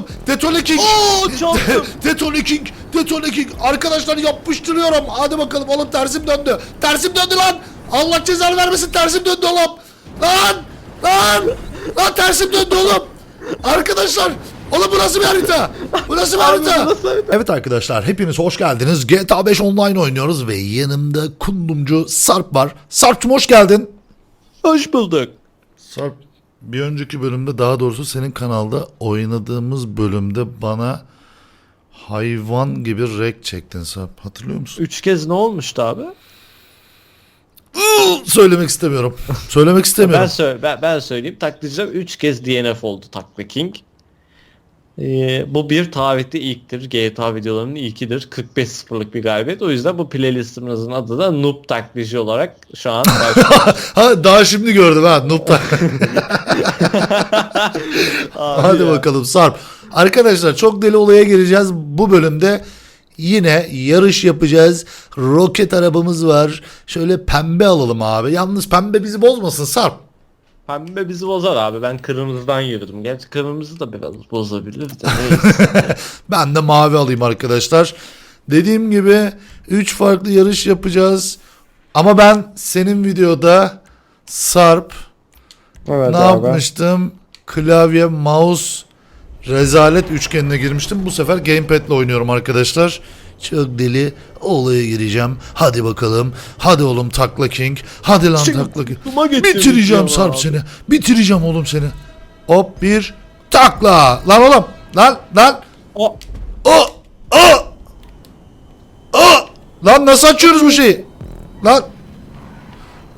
oldum. Detone King. Oo, çaldım. Detone King. Detone King. Arkadaşlar yapıştırıyorum. Hadi bakalım oğlum tersim döndü. Tersim döndü lan. Allah cezanı vermesin tersim döndü oğlum. Lan. Lan. Lan tersim döndü oğlum. Arkadaşlar. Oğlum bu nasıl bir harita? Bu nasıl bir harita? Evet arkadaşlar hepiniz hoş geldiniz. GTA 5 online oynuyoruz ve yanımda kundumcu Sarp var. Sarp'cum hoş geldin. Hoş bulduk. Sarp bir önceki bölümde daha doğrusu senin kanalda oynadığımız bölümde bana hayvan gibi rek çektin Sarp. Hatırlıyor musun? Üç kez ne olmuştu abi? Söylemek istemiyorum. Söylemek Ben, istemiyorum. söyle, ben, ben söyleyeyim. Taklitçilerim 3 kez DNF oldu Takla King. Ee, bu bir tarihte ilktir. GTA videolarının ilkidir. 45-0'lık bir galibiyet. O yüzden bu playlistimizin adı da Noob Taklitçi olarak şu an ha, daha şimdi gördüm ha. Noob'da. Abi Hadi ya. bakalım Sarp. Arkadaşlar çok deli olaya gireceğiz. Bu bölümde yine yarış yapacağız. Roket arabamız var. Şöyle pembe alalım abi. Yalnız pembe bizi bozmasın Sarp. Pembe bizi bozar abi. Ben kırmızıdan yürüdüm. Gerçi kırmızı da biraz bozabilir de. Ben de mavi alayım arkadaşlar. Dediğim gibi 3 farklı yarış yapacağız. Ama ben senin videoda Sarp evet ne yapmıştım? Klavye, mouse, rezalet üçgenine girmiştim. Bu sefer gamepad'le oynuyorum arkadaşlar. Çok deli olaya gireceğim. Hadi bakalım. Hadi oğlum Takla King. Hadi lan Şimdi Takla King. duma getirdik Bitireceğim ya Sarp abi. seni. Bitireceğim oğlum seni. Hop bir takla. Lan oğlum. Lan lan. O, O! O! O! Lan nasıl açıyoruz bu şeyi? Lan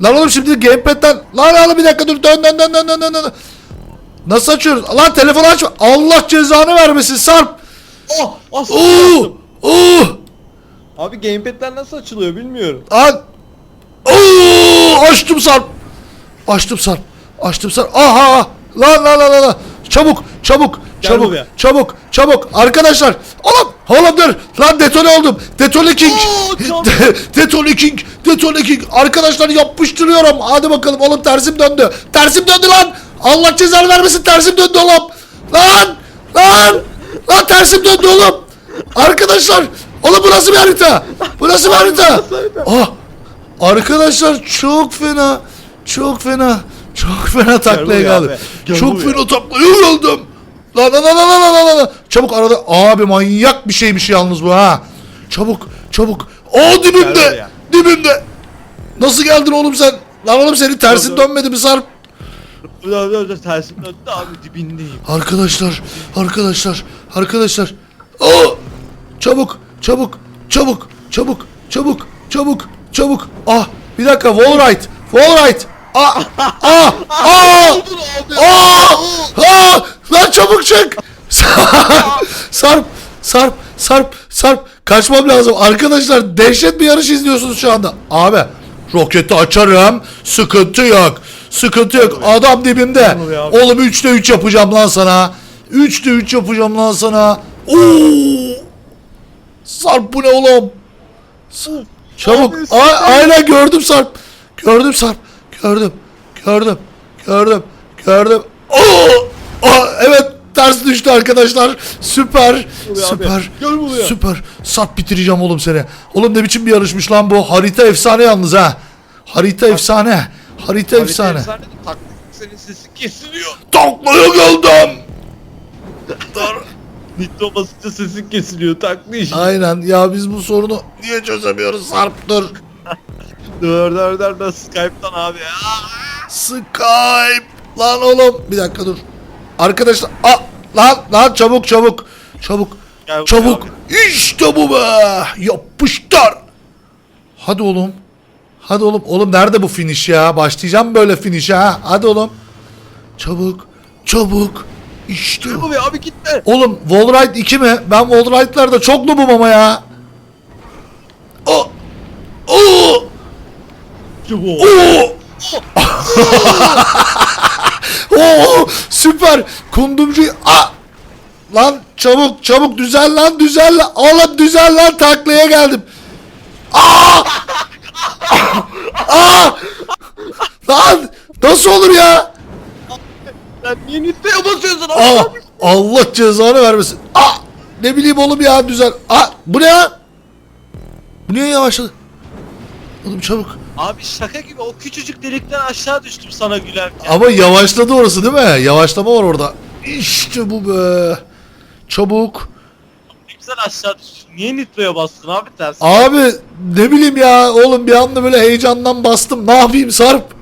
Lan oğlum şimdi gamepad'den Lan lan bir dakika dur dön dön dön dön dön dön dön Nasıl açıyoruz? Lan telefonu açma Allah cezanı vermesin Sarp oh, asla Oo! Oo! Abi gamepad'ler nasıl açılıyor bilmiyorum. Lan! Oo! Açtım Sarp Açtım Sarp Açtım Sarp Aha! Lan lan lan lan Çabuk çabuk Gel çabuk buraya. çabuk çabuk. Arkadaşlar oğlum oğlum dur. Lan detone oldum. Detone king. Oo, detone king detone king. Arkadaşlar yapıştırıyorum. Hadi bakalım oğlum tersim döndü. Tersim döndü lan. Allah cezanı vermesin tersim döndü oğlum. Lan lan lan tersim döndü oğlum arkadaşlar oğlum bu nasıl bir harita bu nasıl bir harita ah Arkadaşlar çok fena. Çok fena. Çok fena taklaya gel Çok fena taklaya geldim. Lan lan lan lan lan lan lan. Çabuk arada. Abi manyak bir şeymiş yalnız bu ha. Çabuk çabuk. O Gel dibimde. buraya. Dibimde. Nasıl geldin oğlum sen? Lan oğlum senin tersin Dur, dur. dönmedi mi Sarp? Dur dur dur tersim döndü abi dibindeyim. Arkadaşlar, arkadaşlar, arkadaşlar. Oo! Çabuk, çabuk, çabuk, çabuk, çabuk, çabuk, çabuk. Ah, bir dakika, wall right, wall right. Ah, ah, ah, ah, ah, lan çabuk çık. Sarp, Sarp, Sarp, Sarp. Kaçmam lazım. Arkadaşlar dehşet bir yarış izliyorsunuz şu anda. Abi, roketi açarım. Sıkıntı yok. Sıkıntı yok. Adam dibimde. Oğlum 3'te 3 yapacağım lan sana. 3'te 3 yapacağım lan sana. Oo! Sarp bu ne oğlum? Sarp, Çabuk. Abi, A- aynen gördüm Sarp. Gördüm Sarp. Gördüm. Gördüm. Gördüm. Gördüm. Oo! Aa, evet ters düştü arkadaşlar. Süper. oluyor abi? Süper. Süper. Sarp bitireceğim oğlum seni. Oğlum ne biçim bir yarışmış lan bu. Harita efsane yalnız ha. Harita efsane. Harita efsane. Taklit senin sesin kesiliyor. Taklaya geldim. Nitro basınca sesin kesiliyor taklı iş. Aynen ya biz bu sorunu niye çözemiyoruz Sarp dur. Dur dur dur dur Skype'tan abi ya. Skype. Lan oğlum bir dakika dur. Arkadaşlar a lan lan çabuk çabuk. Çabuk. Gel çabuk. abi. İşte bu be. Yapıştır. Hadi oğlum. Hadi oğlum. Oğlum nerede bu finish ya? Başlayacağım böyle finish'e ha. Hadi oğlum. Çabuk. Çabuk. İşte Dur bu. be abi gitme. Oğlum Wallride 2 mi? Ben Wallride'larda çok noobum ama ya. O. O. Çabuk. Oo! Oo! Süper! Kundumcu... Aa! Lan çabuk çabuk düzel lan düzel lan. Oğlum düzel lan taklaya geldim. Aa! Aa! Lan nasıl olur ya? Sen niye Nitro'ya basıyorsun Aa! Allah cezanı vermesin. Ah! Ne bileyim oğlum ya düzen. Ah! Bu ne ya? Bu niye yavaşladı? Oğlum çabuk. Abi şaka gibi o küçücük delikten aşağı düştüm sana gülerken. Ama yavaşladı orası değil mi? Yavaşlama var orada. İşte bu be. Çabuk. Ne güzel aşağı düştüm. Niye nitroya bastın abi ters? Abi ne bileyim ya oğlum bir anda böyle heyecandan bastım. Ne yapayım Sarp?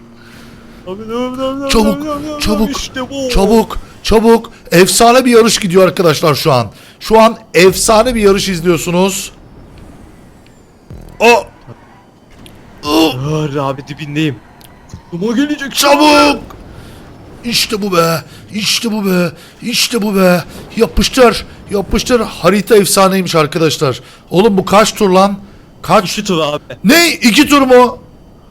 Abi, Çabuk, çabuk, işte. Çabuk, çabuk. Efsane bir yarış gidiyor arkadaşlar şu an. Şu an efsane bir yarış izliyorsunuz. O Dur abi dibindeyim. Kuma gelecek. çabuk. İşte bu be. İşte bu be. İşte bu be. Yapıştır. Yapıştır. Harita efsaneymiş arkadaşlar. Oğlum bu kaç tur lan? Kaç? Şu tur abi. Ne? İki tur mu?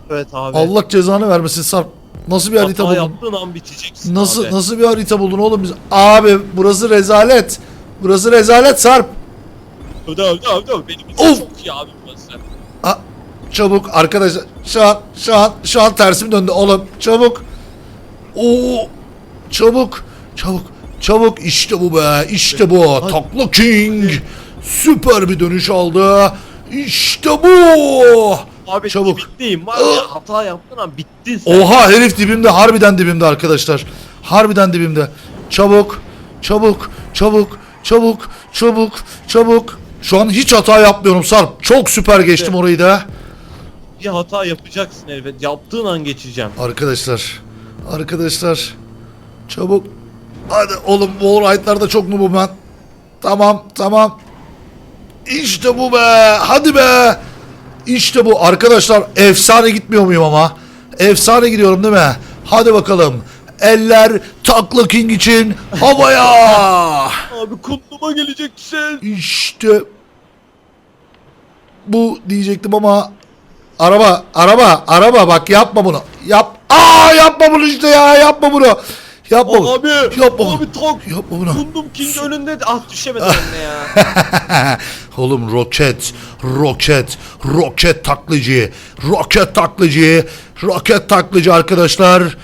Evet abi. Allah cezanı vermesin Sarp. Nasıl bir harita Hata buldun? yaptığın an biteceksin Nasıl abi. nasıl bir harita buldun oğlum biz? Abi burası rezalet. Burası rezalet Sarp. Öde öde öde. Benim için Of. çok iyi abi burası. Aa, çabuk arkadaşlar. Şu an şu an şu an tersim döndü oğlum. Çabuk. Oo. Çabuk. Çabuk. Çabuk işte bu be. İşte bu. Takla King. Süper bir dönüş aldı. İşte bu. Abi Çabuk. Var ya hata yaptığın an bittin sen. Oha herif dibimde. Harbiden dibimde arkadaşlar. Harbiden dibimde. Çabuk. Çabuk. Çabuk. Çabuk. Çabuk. Çabuk. Şu an hiç hata yapmıyorum Sarp. Çok süper geçtim orayı da. Bir hata yapacaksın elbet. Yaptığın an geçeceğim. Arkadaşlar. Arkadaşlar. Çabuk. Hadi oğlum wallride'larda çok noobum ben. Tamam tamam. İşte bu be. Hadi be. İşte bu. Arkadaşlar efsane gitmiyor muyum ama? Efsane gidiyorum değil mi? Hadi bakalım. Eller takla king için havaya. Abi kunduma geleceksin. İşte bu diyecektim ama araba araba araba bak yapma bunu. Yap. Aa yapma bunu işte ya yapma bunu. Yapma. bunu. Abi. Yapma. Abi tak. Yapma bunu. Kundum King önünde. Ah düşemedim önüne ya. Oğlum roket, roket, roket taklıcı, roket taklıcı, roket taklıcı arkadaşlar.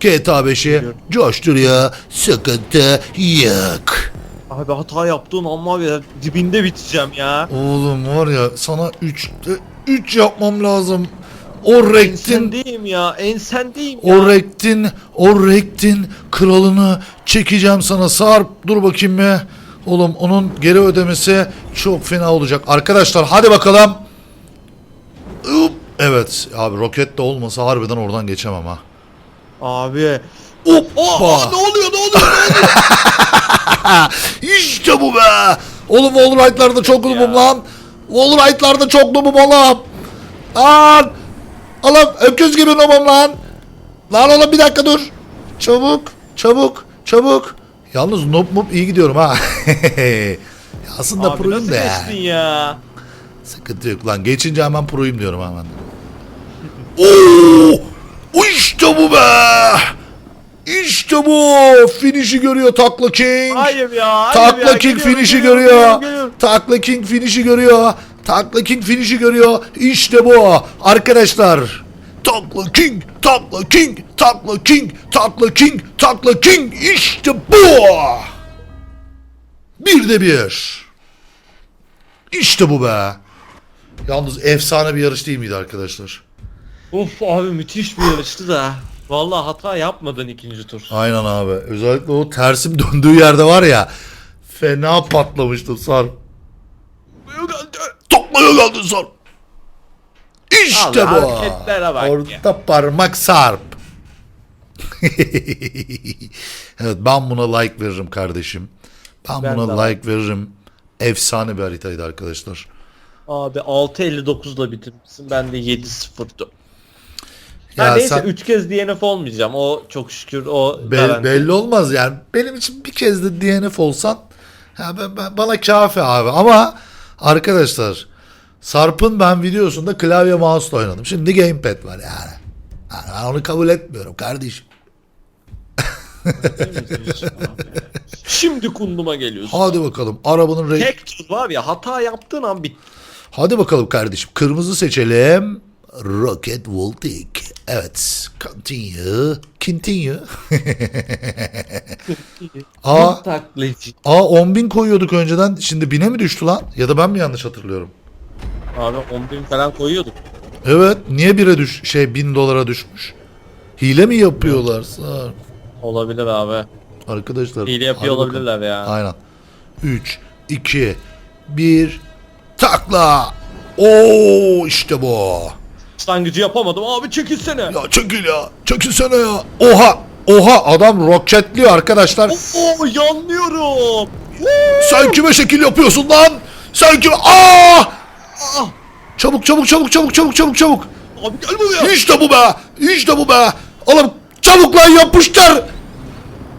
GTA 5'i coşturuyor, sıkıntı yok. Abi hata yaptığın var ya dibinde biteceğim ya. Oğlum var ya sana 3 3 yapmam lazım. O rektin Ensendeyim ya. Ensendeyim ya. o rektin o rektin kralını çekeceğim sana Sarp. Dur bakayım bir. Oğlum onun geri ödemesi çok fena olacak. Arkadaşlar hadi bakalım. Hop. Evet abi roket de olmasa harbiden oradan geçemem ha. Abi. Hoppa. Aa, ne oluyor ne oluyor? İşte bu be. Oğlum Wallride'larda çok noobum lan. Wallride'larda çok noobum oğlum. Lan. Oğlum öküz gibi noobum lan. Lan oğlum bir dakika dur. Çabuk. Çabuk. Çabuk. Yalnız noob moob iyi gidiyorum ha. Aslında Abi proyum nasıl da ya. geçtin ya? Sıkıntı yok lan. Geçince hemen proyum diyorum hemen. Oo! İşte bu be. İşte bu. Finish'i görüyor Takla King. Hayır ya. Hayır Takla. King Geliyorum, finish'i geliyorum, görüyor. geliyorum, geliyorum. Takla King finish'i görüyor. Takla King finish'i görüyor. İşte bu. Arkadaşlar. Takla King, Takla King, Takla King, Takla King, Takla King. İşte bu. Bir de bir. İşte bu be. Yalnız efsane bir yarış değil miydi arkadaşlar? Of abi müthiş bir yarıştı da. Vallahi hata yapmadın ikinci tur. Aynen abi. Özellikle o tersim döndüğü yerde var ya. Fena patlamıştım Sarp. Toplaya geldin Sarp. İşte Allah, bu. hareketlere bak ya. Orta parmak Sarp. evet ben buna like veririm kardeşim. Ben, Ben buna like veririm. Efsane bir haritaydı arkadaşlar. Abi 6.59'la bitirmişsin. Ben de 7.04'tü. Ya Ya neyse sen- 3 kez DNF olmayacağım. O çok şükür o Be- garanti. belli olmaz yani. Benim için bir kez de DNF olsan ya ben, ben- bana kafi abi. Ama arkadaşlar Sarp'ın ben videosunda klavye mouse'la oynadım. Şimdi gamepad var yani. Yani ben onu kabul etmiyorum kardeşim. Şimdi kunduma geliyorsun. Hadi bakalım arabanın rengi. Tek tur var ya hata yaptığın an bitti. Hadi bakalım kardeşim. Kırmızı seçelim. Rocket Voltic. Evet. Continue. Continue. Bir taklacı. aa 10 bin koyuyorduk önceden. Şimdi bine mi düştü lan? Ya da ben mi yanlış hatırlıyorum? Abi 10 bin falan koyuyorduk. Evet. Niye bire düş şey 1000 dolara düşmüş? Hile mi yapıyorlar? Olabilir abi. Arkadaşlar. Hile yapıyor hadi bakalım. olabilirler ya. Aynen. 3, 2, 1, takla. Oo işte bu. Gücü yapamadım abi çekilsene. Ya çekil ya. Çekilsene ya. Oha. Oha adam roketliyor arkadaşlar. Oo yanlıyorum. Sen kime şekil yapıyorsun lan? Sen kime? Aa! Ah! Çabuk çabuk çabuk çabuk çabuk çabuk çabuk. Abi gel buraya. İşte bu be. İşte bu be. Oğlum çabuk lan yapıştır.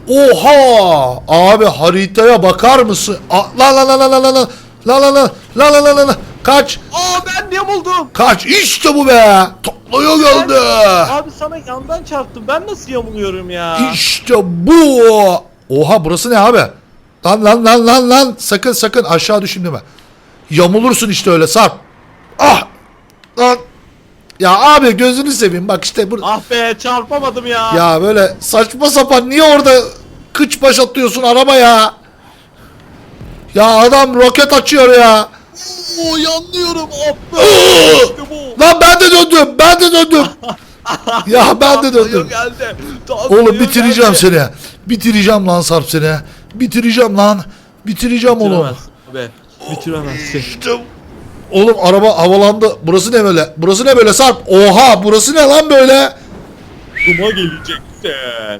Oha! Abi haritaya bakar mısın? La la la la la la la la la la la la la la la Kaç Aa ben yamuldum. kaç işte bu be. Toplaya geldi. Abi sana yandan çarptım. Ben nasıl yamuluyorum ya? İşte bu. Oha burası ne abi? Lan lan lan lan lan. Sakın sakın aşağı düşün deme. Yamulursun işte öyle sarp. Ah. Lan. Ya abi gözünü seveyim bak işte bu. Ah be çarpamadım ya. Ya böyle saçma sapan niye orada kıç baş atıyorsun araba ya? Ya adam roket açıyor ya. Oo yanlıyorum. Ah be. Oo! işte bu. Lan ben de döndüm. Ben de döndüm. ya ben de döndüm. Geldi. Oğlum bitireceğim geldi. seni. Bitireceğim lan Sarp seni. Bitireceğim lan. Bitireceğim oğlum. Abi. Bitiremezsin. İşte Oğlum araba havalandı. Burası ne böyle? Burası ne böyle Sarp? Oha burası ne lan böyle? Kuma geleceksin.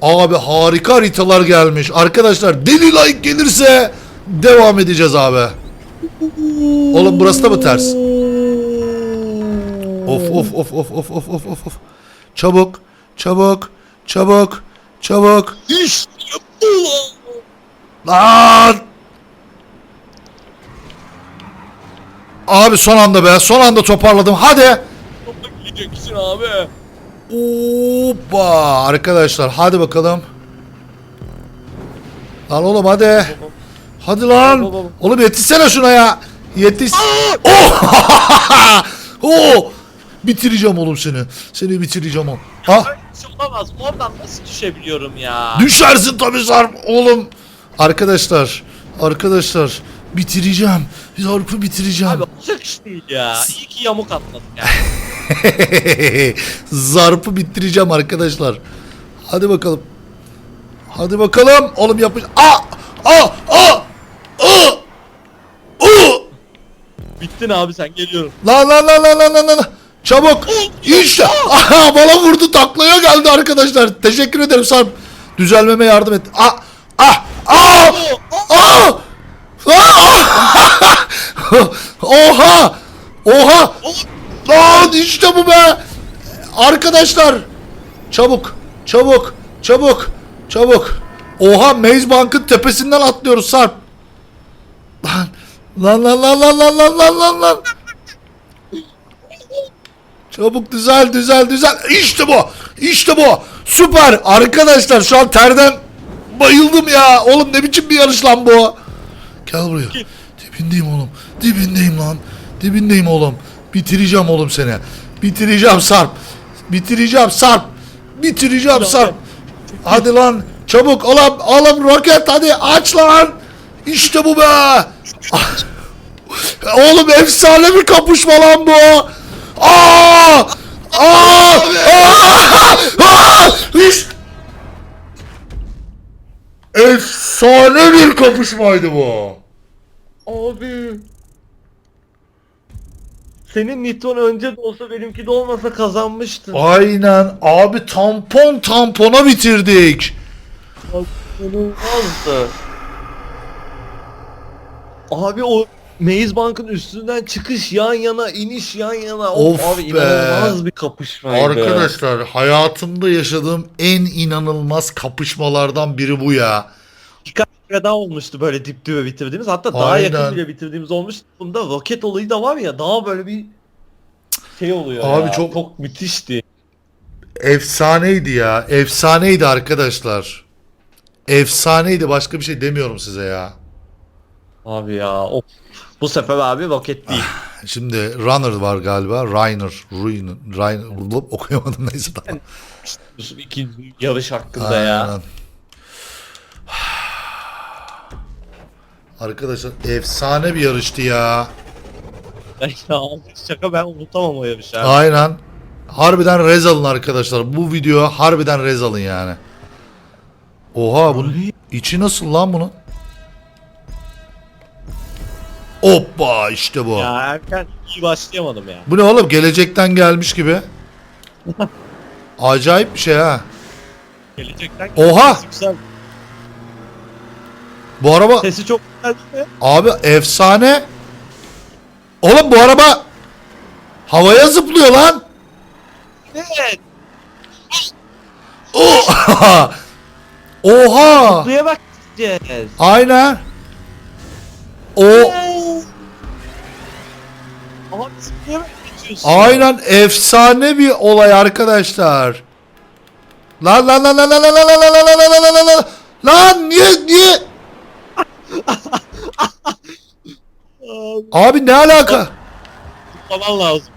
Abi harika haritalar gelmiş. Arkadaşlar deli like gelirse devam edeceğiz abi. Oğlum burası da mı ters? Of of of of of of of of of. Çabuk, çabuk, çabuk, çabuk. İşte bu. Lan! Abi son anda be, son anda toparladım. Hadi. Kuma geleceksin abi. Hoppa arkadaşlar hadi bakalım. Lan oğlum hadi. Hadi lan. Baba, baba. Oğlum yetişsene şuna ya. Yetiş. Oh! oh! Bitireceğim oğlum seni. Seni bitireceğim oğlum. Ha? Olamaz. Oradan nasıl düşebiliyorum ya? Düşersin tabii Sarp oğlum. Arkadaşlar. Arkadaşlar. Bitireceğim. Sarp'ı bitireceğim. Abi iş değil ya. İyi ki yamuk atladık ya. Zarpı bitireceğim arkadaşlar. Hadi bakalım. Hadi bakalım. Oğlum yapış. Aa! Aa! Aa! Aa! Aa! Bittin abi sen geliyorum. Lan lan lan lan lan lan lan. Çabuk. İşte. Aha bana vurdu taklaya geldi arkadaşlar. Teşekkür ederim Sarp. Düzelmeme yardım et. Ah! Ah! Ah! Ah! Ah! Oha! Oha! Lan işte bu be! Arkadaşlar! Çabuk! Çabuk! Çabuk! Çabuk! Oha Maze Bank'ın tepesinden atlıyoruz Sarp. Lan lan lan lan lan lan lan lan lan. Çabuk düzel düzel düzel. İşte bu. İşte bu. Süper. Arkadaşlar şu an terden bayıldım ya. Oğlum ne biçim bir yarış lan bu. Gel buraya. Dibindeyim oğlum. Dibindeyim lan. Dibindeyim oğlum. Bitireceğim oğlum seni. Bitireceğim Sarp. Bitireceğim Sarp. Bitireceğim Sarp. Hadi lan. Çabuk oğlum. Oğlum roket hadi aç lan. İşte bu be. Oğlum efsane bir kapışma lan bu. Aa! Aa! Aa! Aa! Efsane bir kapışmaydı bu. Abi. Senin Nitron önce de olsa benimki de olmasa kazanmıştın. Aynen abi tampon tampona bitirdik. İnanılmazdı. Abi o Maze Bank'ın üstünden çıkış yan yana, iniş yan yana. Of abi be. inanılmaz bir kapışmaydı. Arkadaşlar hayatımda yaşadığım en inanılmaz kapışmalardan biri bu ya. Kere daha olmuştu böyle dip dibe bitirdiğimiz. Hatta daha Aynen. yakın bile bitirdiğimiz olmuştu. Bunda roket olayı da var ya daha böyle bir şey oluyor Abi ya. çok- çok müthişti. Efsaneydi ya. Efsaneydi arkadaşlar. Efsaneydi başka bir şey demiyorum size ya. Abi ya of. Bu sefer abi roket değil. Şimdi Runner var galiba. Reiner. Ruiner. Reiner. Okuyamadım neyse tamam. İkinci yarış hakkında ya. Aynen. Arkadaşlar efsane bir yarıştı ya. Ya şaka ben unutamam o yarışı abi. Aynen. Harbiden rez alın arkadaşlar. Bu videoya harbiden rez alın yani. Oha bunun içi nasıl lan bunun? Hoppa işte bu. Ya erken iyi başlayamadım ya. Bu ne oğlum gelecekten gelmiş gibi. Acayip bir şey ha. Gelecekten Oha! güzel. Bu araba Sesi çok? Abi efsane. Oğlum bu araba havaya zıplıyor lan. Evet. Oha! Oha! Buraya bak. Aynen. O aynen efsane bir olay arkadaşlar. Lan lan lan lan lan lan lan lan lan lan lan lan lan lan lan niye niye Abi, ne alaka? Falan lazım.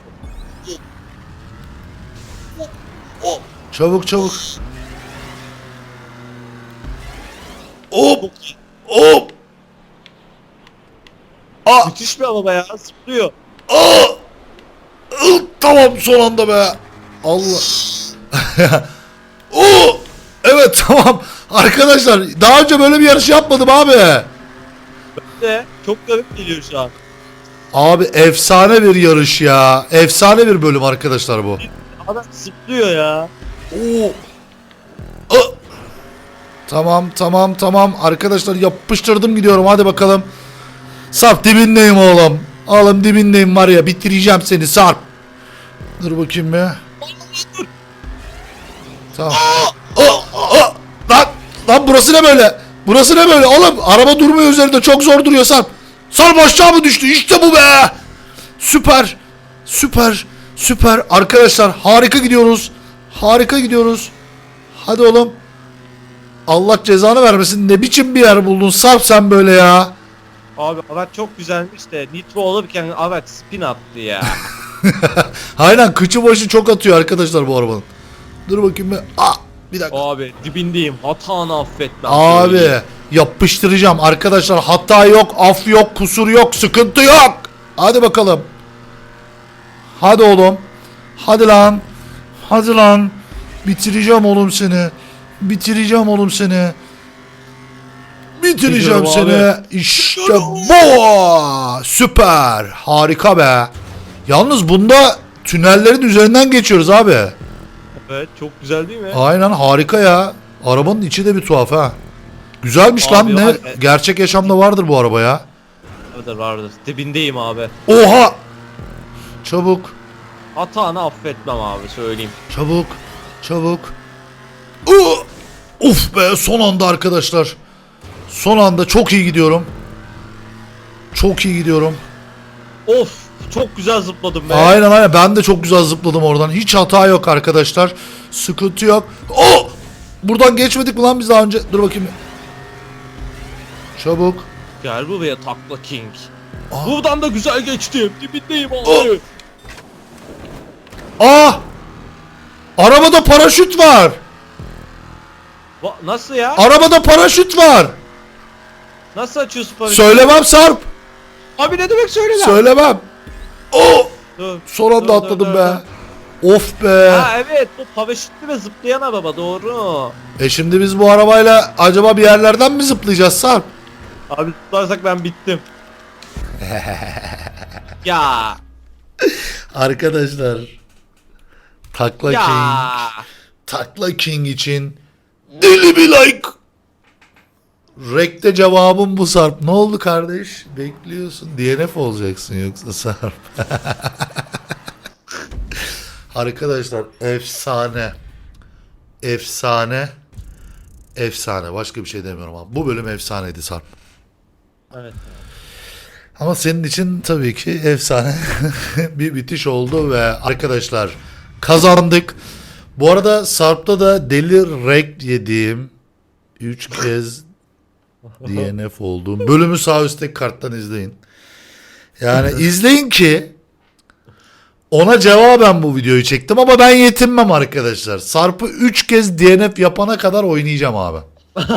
çabuk çabuk. Hop. Hop. Aa, Müthiş bir araba ya. Zıplıyor. aa, ı, tamam son anda be. Allah. Oo, evet tamam. Arkadaşlar daha önce böyle bir yarış yapmadım abi De çok garip geliyor şu an. Abi efsane bir yarış ya. Efsane bir bölüm arkadaşlar bu. Adam zıplıyor ya. Oo. Aa. Tamam tamam tamam arkadaşlar yapıştırdım gidiyorum hadi bakalım. Sarp dibindeyim oğlum. Oğlum dibindeyim var ya bitireceğim seni Sarp. Dur bakayım bir. Tamam. Aa, aa, Lan, lan burası ne böyle? Burası ne böyle? Oğlum araba durmuyor üzerinde çok zor duruyor Sarp. Sarp aşağı mı düştü? İşte bu be. Süper. Süper. Süper. Arkadaşlar harika gidiyoruz. Harika gidiyoruz. Hadi oğlum. Allah cezanı vermesin. Ne biçim bir yer buldun Sarp sen böyle ya. Abi araç çok güzelmiş de nitro olurken araç spin attı ya. Aynen kıçı başı çok atıyor arkadaşlar bu arabanın. Dur bakayım bir. Aa, bir dakika. Abi dibindeyim. Hatanı affetmem. Abi söyleyeyim. yapıştıracağım. Arkadaşlar hata yok af yok kusur yok sıkıntı yok. Hadi bakalım. Hadi oğlum. Hadi lan. Hadi lan. Bitireceğim oğlum seni. Bitireceğim oğlum seni. Bitireceğim seni. abi. işte bu. Süper. Harika be. Yalnız bunda tünellerin üzerinden geçiyoruz abi Evet çok güzel değil mi? Aynen harika ya. Arabanın içi de bir tuhaf ha. Güzelmiş Abi lan ne? var ya. Gerçek yaşamda vardır bu araba ya. Vardır vardır. Dibindeyim abi. Oha! Çabuk, Hatanı affetmem abi söyleyeyim. çabuk, çabuk. Uh! Uf be son anda arkadaşlar. Son anda çok iyi gidiyorum. Çok iyi gidiyorum. Of çok güzel zıpladım be. Aynen aynen ben de çok güzel zıpladım oradan. Hiç hata yok arkadaşlar. Sıkıntı yok. Oh! Buradan geçmedik mi lan biz daha önce? Dur bakayım. Çabuk. Gel buraya takla king. Aa. Buradan da güzel geçtim. Dibindeyim abi. Ah! Arabada paraşüt var. Va- nasıl ya? Arabada paraşüt var. Nasıl açıyorsun paraşütü? Söylemem Sarp. Abi ne demek söyle lan? Söylemem. Oh! Dur. Son anda Dur, atladım dur, be. dur. Of be. Ha evet bu paraşütlü ve zıplayan araba doğru. E şimdi biz bu arabayla acaba bir yerlerden mi zıplayacağız Sarp? Abi zıplarsak ben bittim. ya Arkadaşlar. Takla King. ya. Takla King için deli bir like. Rek'te cevabım bu Sarp. Ne oldu kardeş? Bekliyorsun. DNF olacaksın yoksa Sarp. Arkadaşlar efsane. Efsane. Efsane. Başka bir şey demiyorum ama. Bu bölüm efsaneydi Sarp. Evet. Ama senin için tabii ki efsane bir bitiş oldu ve arkadaşlar kazandık. Bu arada Sarp'ta da deli rek yediğim 3 kez DNF olduğum bölümü sağ üstteki karttan izleyin. Yani izleyin ki Ona cevaben bu videoyu çektim ama ben yetinmem arkadaşlar. Sarp'ı 3 kez DNF yapana kadar oynayacağım abi.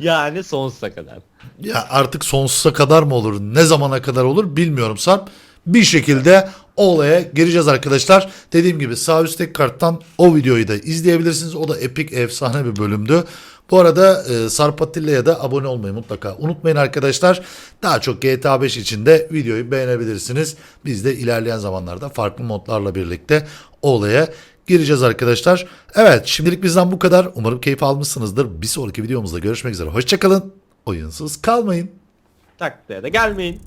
yani sonsuza kadar. Ya artık sonsuza kadar mı olur? Ne zamana kadar olur bilmiyorum Sarp. Bir şekilde o olaya gireceğiz arkadaşlar. Dediğim gibi sağ üstteki karttan o videoyu da izleyebilirsiniz. O da epik efsane bir bölümdü. Bu arada e, Sarp Atilla'ya da abone olmayı mutlaka unutmayın arkadaşlar. Daha çok GTA 5 için de videoyu beğenebilirsiniz. Biz de ilerleyen zamanlarda farklı modlarla birlikte olaya gireceğiz arkadaşlar. Evet şimdilik bizden bu kadar. Umarım keyif almışsınızdır. Bir sonraki videomuzda görüşmek üzere. Hoşçakalın. Oyunsuz kalmayın. Taklaya da gelmeyin.